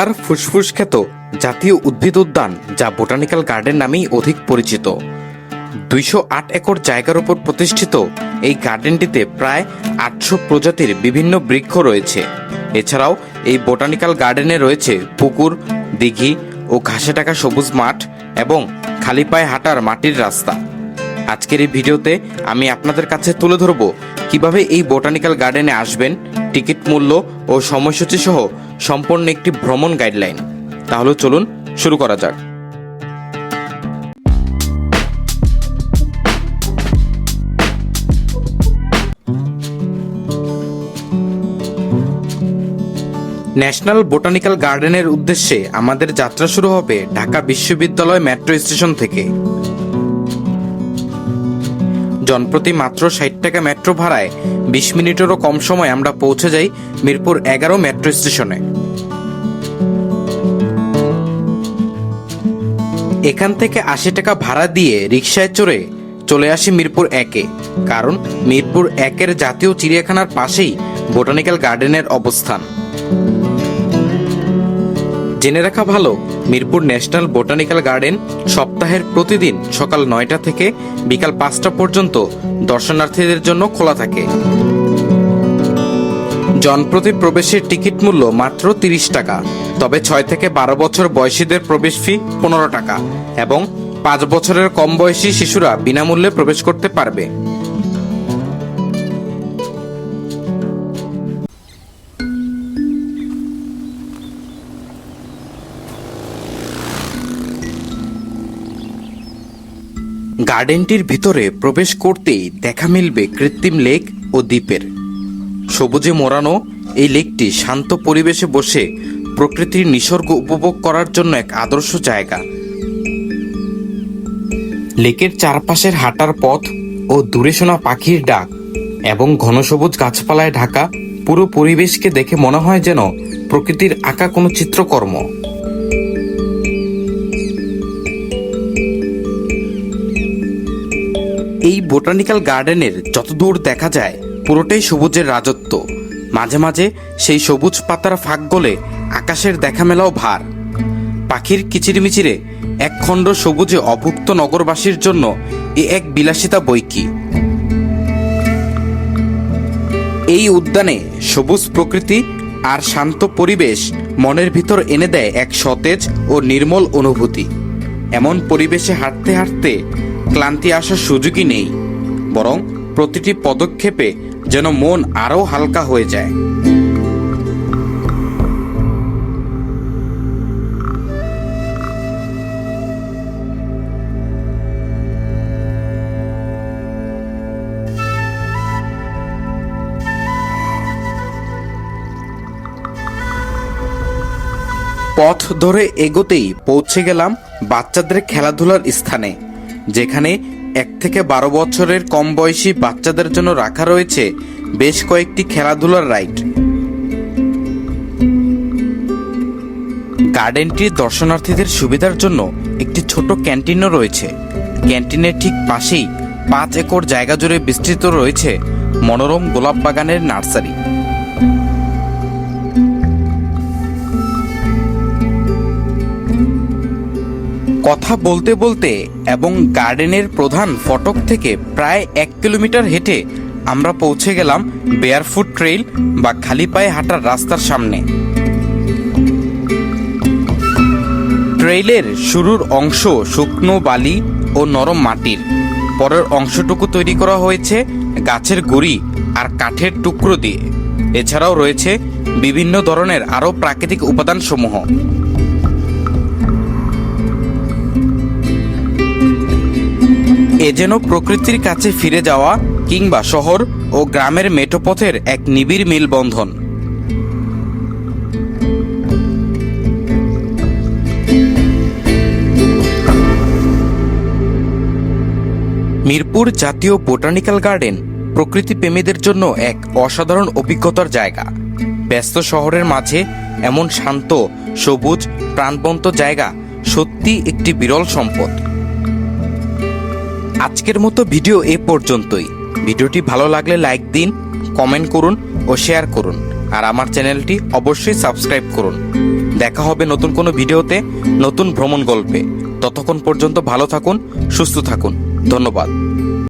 ঢাকার ফুসফুস খ্যাত জাতীয় উদ্ভিদ উদ্যান, যা বোটানিক্যাল গার্ডেন নামেই অধিক পরিচিত। দুইশো আট একর জায়গার উপর প্রতিষ্ঠিত এই গার্ডেনটিতে প্রায় আটশো প্রজাতির বিভিন্ন বৃক্ষ রয়েছে। এছাড়াও এই বোটানিক্যাল গার্ডেনে রয়েছে পুকুর, দিঘি ও ঘাসে টাকা সবুজ মাঠ এবং খালি পায়ে হাঁটার মাটির রাস্তা। আজকের এই ভিডিওতে আমি আপনাদের কাছে তুলে ধরব কীভাবে এই বোটানিক্যাল গার্ডেনে আসবেন, টিকিট মূল্য ও সময়সূচি সহ সম্পূর্ণ একটি ভ্রমণ গাইডলাইন। তাহলে চলুন শুরু করা যাক। ন্যাশনাল বোটানিক্যাল গার্ডেনের উদ্দেশ্যে আমাদের যাত্রা শুরু হবে ঢাকা বিশ্ববিদ্যালয় মেট্রো স্টেশন থেকে। জনপ্রতি মাত্র ষাট টাকা মেট্রো ভাড়ায় বিশ মিনিটেরও কম সময় আমরা পৌঁছে যাই মিরপুর এগারো মেট্রো স্টেশনে। এখান থেকে আশি টাকা ভাড়া দিয়ে রিকশায় চড়ে চলে আসি মিরপুর একে, কারণ মিরপুর একের জাতীয় চিড়িয়াখানার পাশেই বোটানিক্যাল গার্ডেনের অবস্থান। জেনে রাখা ভালো, মিরপুর ন্যাশনাল বোটানিক্যাল গার্ডেন সপ্তাহের প্রতিদিন সকাল নয়টা থেকে বিকাল পাঁচটা পর্যন্ত দর্শনার্থীদের জন্য খোলা থাকে। জনপ্রতি প্রবেশের টিকিট মূল্য মাত্র তিরিশ টাকা, তবে ছয় থেকে বারো বছর বয়সীদের প্রবেশ ফি পনেরো টাকা এবং পাঁচ বছরের কম বয়সী শিশুরা বিনামূল্যে প্রবেশ করতে পারবে। গার্ডেনটির ভিতরে প্রবেশ করতেই দেখা মিলবে কৃত্রিম লেক ও দ্বীপের। সবুজে মোড়ানো এই লেকটি শান্ত পরিবেশে বসে প্রকৃতির নিসর্গ উপভোগ করার জন্য এক আদর্শ জায়গা। লেকের চারপাশের হাঁটার পথ ও দূরে শোনা পাখির ডাক এবং ঘন সবুজ গাছপালায় ঢাকা পুরো পরিবেশকে দেখে মনে হয় যেন প্রকৃতির আঁকা কোনো চিত্রকর্ম। এই বোটানিক্যাল গার্ডেনের যতদূর দেখা যায়, পুরোটাই সবুজের রাজত্ব। মাঝে মাঝে সেই সবুজ পাতার ফাঁক গলে আকাশের দেখা মেলাও ভার। পাখির কিচিরমিচিরে এক খণ্ড সবুজে অভুক্ত নগরবাসীর জন্য এ এক বিলাসিতা বইকি এই উদ্যানে সবুজ প্রকৃতি আর শান্ত পরিবেশ মনের ভিতর এনে দেয় এক সতেজ ও নির্মল অনুভূতি। এমন পরিবেশে হাঁটতে হাঁটতে ক্লান্তি আসার সুযোগই নেই, বরং প্রতিটি পদক্ষেপে যেন মন আরও হালকা হয়ে যায়। পথ ধরে এগোতেই পৌঁছে গেলাম বাচ্চাদের খেলাধুলার স্থানে। যেখানে এক থেকে বারো বছরের কম বয়সী বাচ্চাদের জন্য রাখা রয়েছে বেশ কয়েকটি খেলাধুলার রাইড। গার্ডেনটির দর্শনার্থীদের সুবিধার জন্য একটি ছোট ক্যান্টিনও রয়েছে। ক্যান্টিনের ঠিক পাশেই পাঁচ একর জায়গা জুড়ে বিস্তৃত রয়েছে মনোরম গোলাপ বাগানের নার্সারি। কথা বলতে বলতে এবং গার্ডেনের প্রধান ফটক থেকে প্রায় এক কিলোমিটার হেঁটে আমরা পৌঁছে গেলাম বেয়ারফুট ট্রেইল বা খালি পায়ে হাঁটার রাস্তার সামনে। ট্রেইলের শুরুর অংশ শুকনো বালি ও নরম মাটির। পরের অংশটুকু তৈরি করা হয়েছে গাছের গুড়ি আর কাঠের টুকরো দিয়ে। এছাড়াও রয়েছে বিভিন্ন ধরনের আরও প্রাকৃতিক উপাদানসমূহ। এ যেন প্রকৃতির কাছে ফিরে যাওয়া কিংবা শহর ও গ্রামের মেঠোপথের এক নিবিড় মেলবন্ধন। মিরপুর জাতীয় বোটানিক্যাল গার্ডেন প্রকৃতি প্রেমীদের জন্য এক অসাধারণ অভিজ্ঞতার জায়গা। ব্যস্ত শহরের মাঝে এমন শান্ত, সবুজ, প্রাণবন্ত জায়গা সত্যি একটি বিরল সম্পদ। আজকের মতো ভিডিও এ পর্যন্তই। ভিডিওটি ভালো লাগলে লাইক দিন, কমেন্ট করুন ও শেয়ার করুন। আর আমার চ্যানেলটি অবশ্যই সাবস্ক্রাইব করুন। দেখা হবে নতুন কোনো ভিডিওতে, নতুন ভ্রমণ গল্পে। ততক্ষণ পর্যন্ত ভালো থাকুন, সুস্থ থাকুন। ধন্যবাদ।